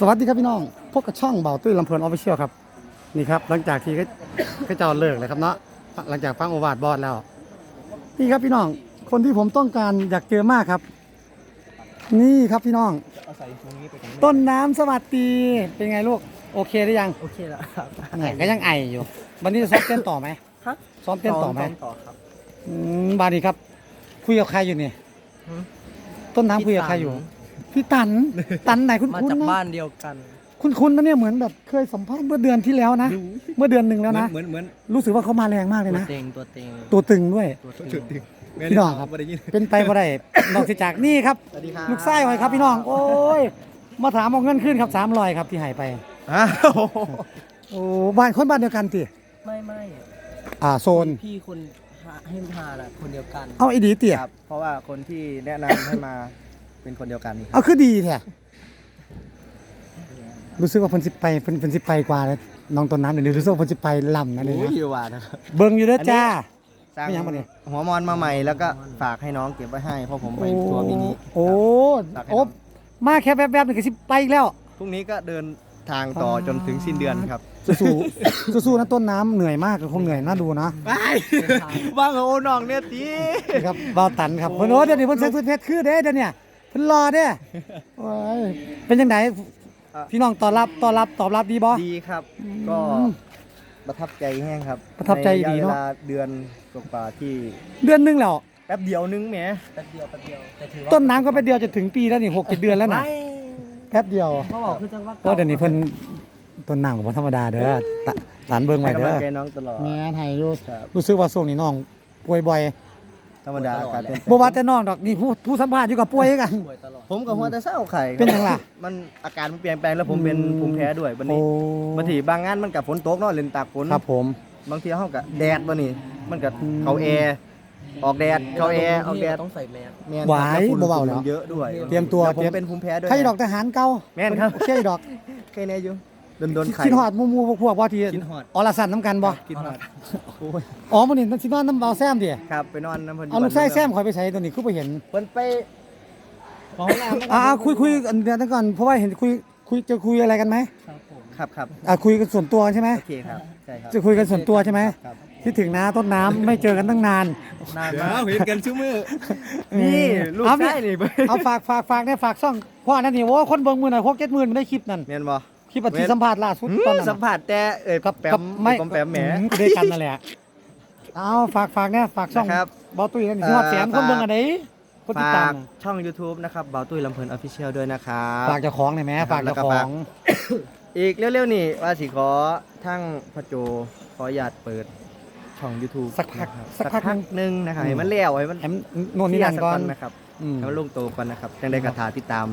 สวัสดีครับพี่น้องพวกกับช่องเบาตุ้ยลำเพลินออฟฟิเชียลครับ นี่ครับ หลังจากที่เขาเขาเจ้าเลิกเลยครับเนาะหลังจากฟังโอวาทบอดแล้ว นี่ครับพี่น้องคนที่ผมต้องการอยากเจอมากครับ นี่ครับพี่น้อง เอาใส่ตรงนี้ไปกันต้นน้ำสวัสดีเป็นไงลูก โอเคหรือยังโอเคแล้วครับแหมก็ยังไออยู่ วันนี้จะซ้อมเต้นต่อไหมฮะ ซ้อมเต้นต่อไหมต่อครับ อืมบาดีครับ คุยกับใครอยู่เนี่ยหืมต้นน้ำคุยกับใครอยู่ พี่ตัน ตันไหนคุณมาคุณจากนะบ้านเดียวกัน คุณคุณนะเนี่ยเหมือนแบบเคยสัมภาษณ์เมื่อเดือนที่แล้วนะเมื่อเดือนหนึ่งแล้วนะ เหมือนเหมือนรู้สึกว่าเขามาแรงมากเลยตัวนะ เต็งตัวเต็งตัวตึงด้วย ตัวจุเต็ดงดึงพี่น้องครับ ไม่ได้ยินเป็นไปบ่ได้ นอกจากนี่ครับ สวัสดีครับลูกไส้หอยครับพี่น้อง โอ้ย มาถามเอาเงินขึ้นครับสามรอยครับที่ใหายไป อ้าวโอ้บ้านคนบ้านเดียวกันติไม่ไม่อ่าโซน พี่คนหาให้พาน่ะคนเดียวกันเอาไอ้ดีเตี่ยครับเพราะว่าคนที่แนะนำให้มา เป็นคนเดียวกันเอาคือดีแท้รู้สึกว่าเพิ่นสิไปเพิ่นเพิ่นสิไปกว่าเลยน้องต้นน้ำเดี๋ยวนี้รู้สึกว่าเพิ่นสิไปลำนะเนี่โอ้ยยอยู่ว่านะครับ เบิ่งอยู่เด้อจ้า สร้างไม่ยังปะเนี่ย หัวมอนมาใหม่แล้วก็ฝากให้น้องเก็บไว้ให้เพราะผมไปทัวร์มินิโอ้ฝากให้โอ้น้องมาแค่แป๊บๆนี่ก็สิไปอีกแล้ว พรุ่งนี้ก็เดินทางต่อจนถึงสิ้นเดือนครับสู้ๆสู้ๆนะต้นน้ำเหนื่อยมากคงเหนื่อยน่าดูนะ ไปว่างโอ้น้องเนี่ยตีครับบ่าวตันครับเพิ่นโอ้เดี๋ยวนี้เพิ่นใส่ชุดเพชรคือเด้เดี๋ยวเนี้ เพิ่นรอเด้โอ้ยเป็นจังไดพี่น้องต้อนรับต้อนรับตอบรับดีบ่ดีครับ ก็ประทับใจแห้งครับประทับใจดีเนอะใระยวลเดือนกว่าๆที่ เดือนหนึงแล้วแป๊บเดียวนึงแหมแป๊บเดียวแป๊บเดียวแต่ถือว่าต้นน้ำก็ไปเดียวจะถึงปีแล้วนี่6 7เดือนแล้วนะไม่แป๊บเดียวเขาบอกคือจังว่าก็เดี๋ยวนี้เพิ่นต้นน้ำก็บ่ธรรมดาเด้อตะหลานเบิ่งให้ไว้กำเด้ลังอใจน้องตลอดแม่นให้รู้ครับรู้สึกว่าช่วงนี้น้องป่วยบ่อย ธรรมดาอากาศเปลี่ยนแปลงบ่ว่าแต่น้องดอกนี่ผู้ผู้สัมภาษณ์อยู่กับป่วยคือกัน ป่วยตลอดผมกับหัวแต่เศร้าไข่เป็นหยังล่ะ มันอาการมันเปลี่ยนแปลงแล้วผมเป็นภูมิแพ้ด้วยวันโอ้นี้บางทีบางงานมันกับฝนตกเนาะเล่นตากฝนครับผม บางทีเฮากับแดดบ่นี่มันกับอืมเขาแอร์ออกแดดเขาแอร์ออกแดดต้องใส่แมสแม่นหวายครับแล้ฝุ่นเบาๆแล้วฝุ่นเยอะด้วยเตรียมตัวแล้วผเตรียมมเป็นภูมิแพ้ด้วยใครดอกทหารเก่าแม่นครับโอเคดอกใครแน่อยู่ โดนๆไข่คิดฮอดหมู่หมู่พวกพวกว่าที่คิดฮอดอรสันน้ำกันบ่กินฮอดโอ้ยอ๋อมื้อนี้มันสินอนน้ำเบาแซมดิครับไปนอนน้ำเพิ่นยู่เอาลูกไส้บ้านแซมข่อยไปใส่ตัวนี้คือบ่เห็นเพิ่นไปขอห้องน้ำอ่าคุยคุยอันเดียวกันก่อนเพราะว่าเห็นคุยคุยจะคุยอะไรกันไหมครับผมครับครับอ่าคุยกันส่วนตัวใช่ไหมโอเคครับใช่ครับจะคุยกันส่วนตัวใช่ไหมครับคิดถึงนะต้นน้ำไม่เจอกันตั้งนานนานเดี๋ยวมากเห็นกันชื่อมือนี่ลูกเอาไส้นี่เบิ่งเอาฝากฝากฝากเนี่ยฝากช่องพ่อนั่นนี่โอ้คนเบิ่งมือหน่อยหกเจ็ดหมื่นไม่ได้คลิปนั่นแม่นบ่ คลิปอธิสัมภาษณ์ล่าสุดตอนนั้นสัมผัสแต่เอ่ยกับแปมกับไม่ผมแปมแหม อืด้วยกันนั่นแหละ เอาฝากฝากเนี่ยฝากช่องนะครับบอตุ้ยนั่นสิฮอดแสนคนเบิ่งอันไหนคนติดฝาตามกช่อง YouTube นะครับเบาตุ้ยลำเพลินออฟฟิเชียลด้วยนะครับ ฝากเจ้าของหน่อยไหมครับฝากแล้วเจ้าก็ขอฝาก งอีกเร็วๆนี่ว่าสิขอทั้งพระโจขออนุญาตเปิดช่อง YouTube สักพักนะครับสักพักหนึ่งหนึงนะครับอืม ให้มันเลี้ยวให้มันแอมโน่นนี่นั่นก่อนเคลียร์สันะครับอืมให้มันลงตัวก่อนนะครับจังได้กระถาติดตาม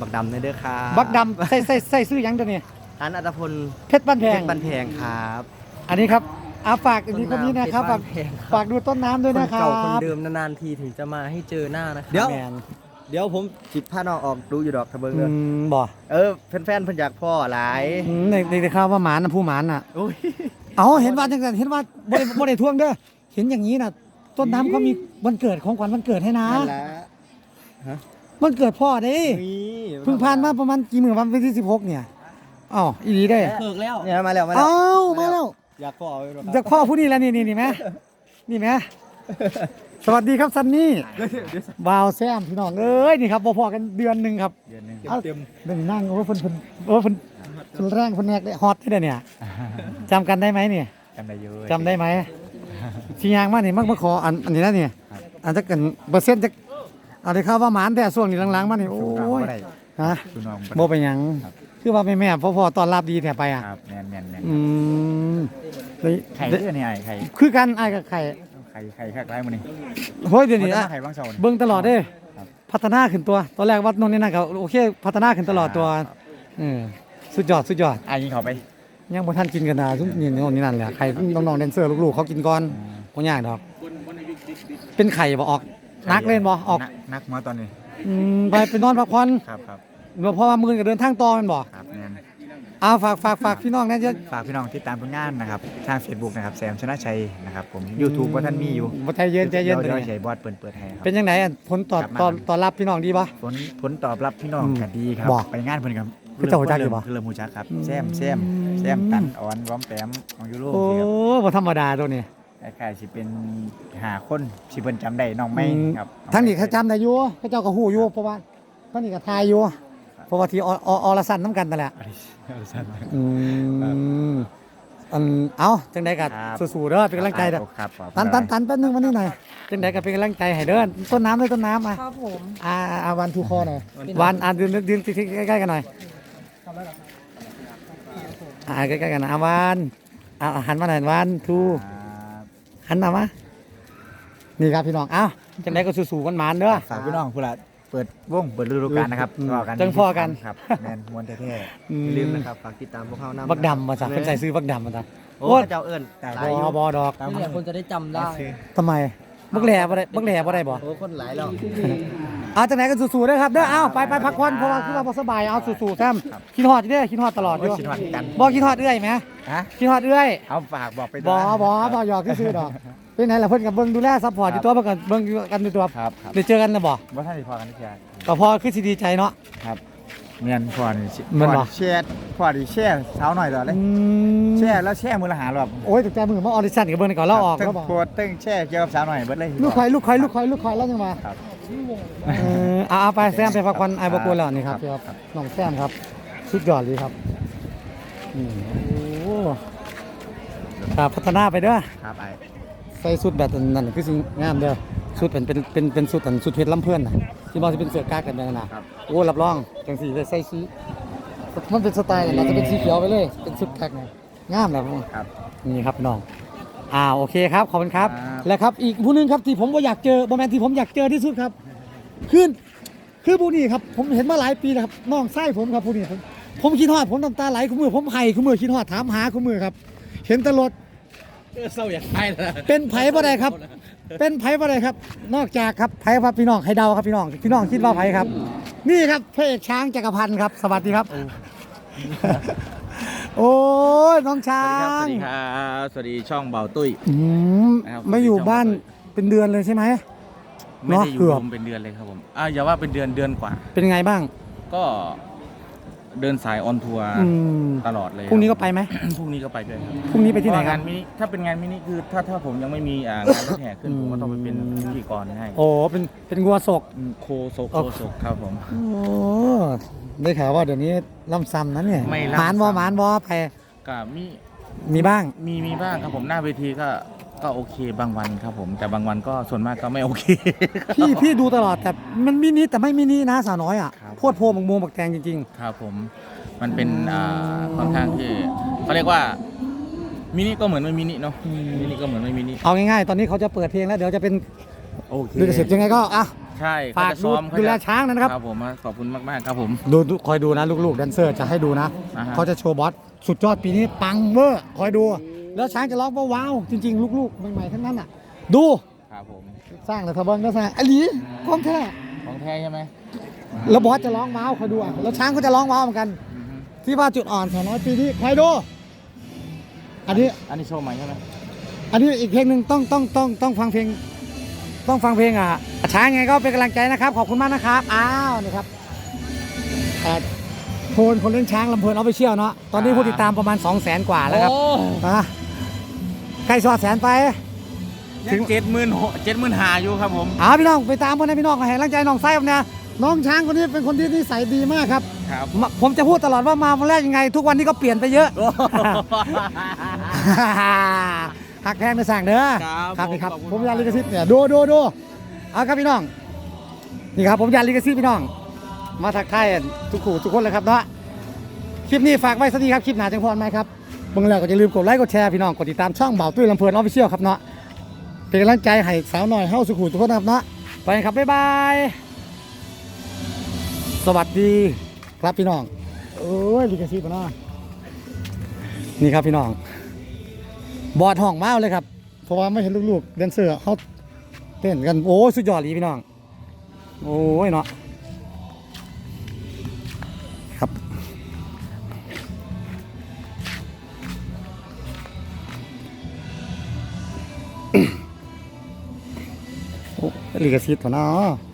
บักดำในเด้อครับบักดำใส่ใส่ใส่ซื้อหยังตัวนี้อันอัตพลเพชรบ้านแพเพงชรบันแพงครับ อันนี้ครับอาฝากอันนี้คนนี้นะครับฝากเพงฝากดูต้นน้ำด้วยคนนะครับเก่าคนเดิมนานๆทีถึงจะมาให้เจอหน้านะครับเดี๋ยวแมนเดี๋ยวผมจิบผ้าน้องออกดูอยู่ดอกทะเบิงอืเด้อมบ่เออแฟนๆเพิ่นอยากพ่อหลายอืมในในในข่าวว่าหมานนะผู้หมานน่ะโอ้ยเอาเห็นว่าจังกันเห็นว่าบ่ได้บ่ได้ทวงเด้อเห็นอย่างนี้น่ะ ต้นน้ำเขามีวันเกิดของขวัญวันเกิดให้นะ นั่นแหละวันเกิดพ่อเด้นี่เพิ่งผ่านมาประมาณกี่มื้อวันที่16เนี่ยอ้าวอีหลีได้เพิกแล้วเนี่ยมาแล้วมาแล้วเอ้ามาแล้วอยากพ่อไว้หรอจากพ่อผู้นี้แล้วนี่นี่นี่แม่นี่แม่สวัสดีครับซันนี่บาวแซมพี่น้องเอ้ยนี่ครับบ่พอกันเดือนหนึงครับเดือนหนึงเอ้าเดี๋ยวนี้นั่งโอ้เพิ่นเพิ่นโอ้เพิ่นเพิ่นแรงเพิ่นแนกได้ฮอตที่เด้อเนี่ยจำกันได้ไหมเนี่ยจำได้อยู่จำได้ไหมที่ยางมานี่มักมาขออันอันนี้นะเนี่ยอันจะกันเปอร์เซ็นต์จะ เอาได้ข่าวว่าหมานแต่ช่วงนี้หลังๆมานี่โอ้ยฮะคุณน้องโบเป็นหยังคือว่าแม่แม่พ่อพ่อตอนรับดีแท้ไปอะครับแมนแมนแมนอืมเลยไข่เด้อเนี่ยไอ้ไข่คือกันไอ้ายกับไข่ไข่ไข่คักไรมื้อนี้เฮ้ยเดี๋ยวนี้บ่อะได้มาไข่บางเสาร์นี่ เบิ่งตลอดเด้ครับ พัฒนาขึ้นตัว ตอนแรกวัดนนนี่นั่นก็โอเค พัฒนาขึ้นตลอดตัวเออสุดยอดสุดยอด ไอ้ยิงเขาไปยังบ่ทันกินกันนะทุกนี่โน่นนี่นั่นแหละไข่น้องๆแดนเซอร์ลูกๆเขากินก่อนบ่ยากดอก เป็นไข่บ่ออก นักเล่นบ่ออก นันักมาตอนนี้อืมไปไปนอนพักผ่อนครับครับเมื่อเพราะว่ามื้อนี้ก็เดินทางต่อแม่นบ่ครับแมนเอาฝากฝากฝากพี่น้องนะจะฝากพี่น้องติดตามผลงานนะครับทาง Facebook นะครับแซมชนะชัยนะครับผม YouTube ว่าท่านมีอยู่บ่ใจเย็นใจเย็นดี๋ตัววนี้ใช้บอสเปิดเปิดให้ครับ เป็นยังไงอะผลตอบกลับมา ตอนตอนรับพี่น้องดีบ่ผลผลตอบรับพี่น้องอืมก็ดีครับ บอกไปงานเพิ่นกับเขาเจ้ารู้จักอยู่บ่เริ่มหูจักครับอืมแซมแซมแซมตันอ่อนร้อมแปมของยูโรโอ้ครับบ่ธรรมดาตัวนี้ คล้ายๆสิเป็นหาคนสิเพิ่นจำได้น้องไม่อืมครับทั้งนี้เขาจำได้อยู่เขาเจ้าก็ฮู้อยู่เพราะว่าทั้งนี้ก็ทายอยู่เพราะว่าที่ออออรสันน้ำกันนั่นแหละอืมอันเอาจังไดก็สู้ๆเด้อเป็นกำลังใจเด้อครับขอบคุณตันตันตันแป๊บนึงมานี่หน่อยจังไดก็เป็นกำลังใจให้เด้อต้นน้ำเลยต้นน้ำมาครับผมอ่าอ่าวันทูคอหน่อยวันอ่ายืนยืนใกล้ๆกันหน่อยอ่าใกล้ๆกันนะอ่าวันอ่าหันมาหน่อยวันทู ครับหันมามานี่ครับพี่น้องเอ้าจังไดก็สู้ๆกันหมานเด้อ ฝากพี่น้องผู้ละเปิดวงเปิดฤดูกาลนะครับอืมรอกันจังพอกันครับแมนมวนแท้อือย่าลืมนะครับฝากติดตามพวกเขานำบักดำมาจ้ะเป็นใส่ซื้อบักดำมาจ้ะโอ้โอ้เจ้าเอิญๆแต่หบลายออยู่บอดอกตามนี่แหละคนจะได้จำได้ ทำไมบักแหล่บ่ได้บักแหล่บ่ได้บ่โอ้คนหลายแล้ว เอาจังไหนกันสู้ๆเด้อครับเด้อเอาไปไปพักผ่อนเพราะว่าคือว่าบ่สบายเอาสู้ๆแซมคิดฮอดอยู่เด้อคิดฮอดตลอดอยู่โอ้ยคิดฮอดกัน บ่คิดฮอดเอื้อยไหมฮะคิดฮอดเอื้อยเอาฝากบอกไปบ่ด้วยบ่บ่หยอกซื่อๆดอกเป็นไงล่ะเพิ่นก็เบิ่งดูแลซัพพอร์ตอยู่ตัวเพิ่นก็เบิ่งอยู่กันอยู่ตัวครับครับได้เจอกันแล้วบ่ว่าท่านสิพอกันที่แชร์ก็พอคือสิดีใจเนาะ ครับเมียนพอนี่สิแม่นบ่ พอแชร์พอดีแชร์เช้าหน่อยเหรอเลยอืมแช่แล้วแช่มือละหาแบบโอ้ยตั้งแต่มือมาออดิชั่นกับเบิ่งนี่ก่อนแล้วออกตั้แล้งวบ่โพสต์ตั้งแช่เกี่ยวกับสาวหน่อยเบิดเลย ลูกคอยลูกคอยลูกคอยลูกคอยแล้วยังมาครับ เออเอาเอาไปแซมไปพักผ่อนไอ้บ่กวนแล้วนี่ครับครับครับน้องแซมครับสุดยอดเลยครับอืมโอ้ครับพัฒนาไปเด้อครับไอ้ใส่สุดแบบนั้นนะคือสิงามเด้อสุดเป็นเป็นเป็นเป็นสุดอันสุดเพชรลำเพื่อนนะที่บอกจะเป็นเสื้อกากกันแบบนั้นนะโอ้รับรองจังสีได้ใส่สีมันเป็นสไตล์นะจะเป็นสีเขียวไปเลย เป็นสุดกักนะงามแหละพวกครับนี่ครับพี่น้อง อ่าโอเคครับขอบคุณครับ ครับ แล้วครับอีกผู้หนึงครับที่ผมว่าอยากเจอโมเมนที่ผมอยากเจอที่สุดครับ คือคือผู้นี้ครับผมเห็นมาหลายปีแล้วครับน้องไส้ผมครับผู้นี้ผมผมคิดฮอดผมน้ำตาไหลคุณมือผมไห้คุณมือคิดฮอดถามหาคุณมือครับ เห็นแตลอด เศร้าอยากไปแล้วเป็นไผ่บ่ได้ครับ เป็นไผ่บ่ได้ครับ นอกจากครับไผ่ครับพี่น้องให้เดาครับพี่น้องพี่น้องคิดว่าไผ่ครับ นี่ครับพระเอกช้างจักรพันธ์ครับ สวัสดีครับ โอ้ยน้องช้าสวังสดีครับ สวัสดีช่องเบาตุ้ย อืมนะครับ ไม่อยู่สวัสดีครับบ้านเป็นเดือนเลยใช่ไหม ไม่ได้อเกืยู่อบ รวมเป็นเดือนเลยครับผมอ่าอย่าว่าเป็นเดือนเดือนกว่า เป็นไงบ้าง ก็ เดินสายออนทัวร์อืมตลอดเลยพรุ่งนี้ก็ไปไหมพรุ่งนี้ก็ไปด้วยครับพรุ่งนี้ไปที่ไหนเพราะคงารับนมินิถ้าเป็นงานมินิคือถ้าถ้าผมยังไม่มีอ่างานรถแห่ขึ้นอืม ผมก็ต้องไปเป็นพิธีกรให้โอ้เป็นเป็นงัวศก อืมโคโซอ๋โคอโซครับผม โอ้ได้ข่าวว่าเดี๋ยวนี้ล่ำซ้ำนั้นเนี่ยไม่หมานบอล่ำซ้ำ หมานบอไปก็มีมีบ้าง มีมีบ้างครับผมหน้าเวทีก็ ก็โอเคบางวันครับผม แต่บางวันก็ส่วนมากก็ไม่โอเค พี่พี่ดูตลอดแต่มันมินิแต่ไม่มินินะสาวน้อยอะครับ โพดโพมักมวงบักแตงจริง ครับผมมันเป็นอ่าค่อนข้างที่เขาเรียกว่ามินิก็เหมือนไม่มินิเนาะอืม มินิก็เหมือนไม่มินิๆ เอาง่ายๆ ตอนนี้เขาจะเปิดเพลงแล้วเดี๋ยวจะเป็นโอเคดูเสร็จยังไงก็อะ ใช่ฝากเขจะซ้อมดูดูแลช้างนะครับ ครับผมขอบคุณมากๆครับผม ดูดูคอยดูนะ ลูกๆแดนเซอร์จะให้ดูนะ อ่าฮะ เขาจะโชว์บอสสุดยอดปีนี้ปังเวอร์คอยดู แล้วช้างจะร้องว่าว้าวจริง ๆ ลูกๆใหม่ๆทั้งนั้นอะ ดูครับผมสร้างแล้วทะเบิงก็สร้างอลีกล้องแท้ของแท้ใช่ไหมแล้วบอสจะร้องว้าวคอยดูอะแล้วช้างก็จะร้องว้าวเหมือนกัน อือฮึที่ว่าจุดอ่อนของน้อยปีนี้คอยดูอันนี้ อันนี้โชว์ใหม่ใช่ไหมอันนี้อีกเพลงหนึ่งต้องต้องต้องต้องฟังเพลง ต้องฟังเพลงอะช้างไงก็เป็นกำลังใจนะครับ ขอบคุณมากนะครับ อ้าวนี่ครับเอ่อโทนคนเลี้ยงช้างลำเพลินเอาไปเชี่ยวเนาะตอนนี้ผู้ติดตามประมาณ 2 0 0แสนกว่าแล้วครับโอ้ อะ ใกล้สอดแสนไป ถึงเจ็ดหมื่นเจ็ดหมื่นหาอยู่ครับผมอ้าวพี่น้องไปตามคนให้พี่น้องให้กำลังใจน้องไส้ผมเนี่ยน้องช้างคนนี้เป็นคนที่นิสัยดีมากครับ ครับมาผมจะพูดตลอดว่ามาวันแรกยังไง ทุกวันนี้ก็เปลี่ยนไปเยอะหักแพงไปสั่งเด้อครับนี่ครับขอบคุณผมยานมากลิขสิทธิ์เนี่ยดูดูดูเอาครับพี่น้อง นี่ครับผมยานลิขสิทธิ์พี่น้อง มาทักทายทุกคู่ทุกคนเลยครับเนาะคลิปนี้ฝากไว้สักทีครับ คลิปหนาจังพรไหมครับ เบิ่งแล้วก็อย่าลืมกดไลค์กดแชร์พี่น้องกดติดตามช่องเบาตุ้ยลำเพลินออฟฟิเชียลครับเนาะเป็นกำลังใจให้สาวหน่อยเฮ้าสุขุมทุกคนนะครับเนาะไปครับ บ๊ายบาย สวัสดีครับพี่น้องโอ้ยลิขสิทธิ์ปะเนาะนี่ครับพี่น้อง บอดห้องมาเลยครับเพราะว่าไม่เห็นลูกๆแดนเซอร์เขาเต้นกันโอ้สุดยอดเลยพี่น้อง โอ้ยเนาะ ลิขสิทธิ์ตัวเนาะ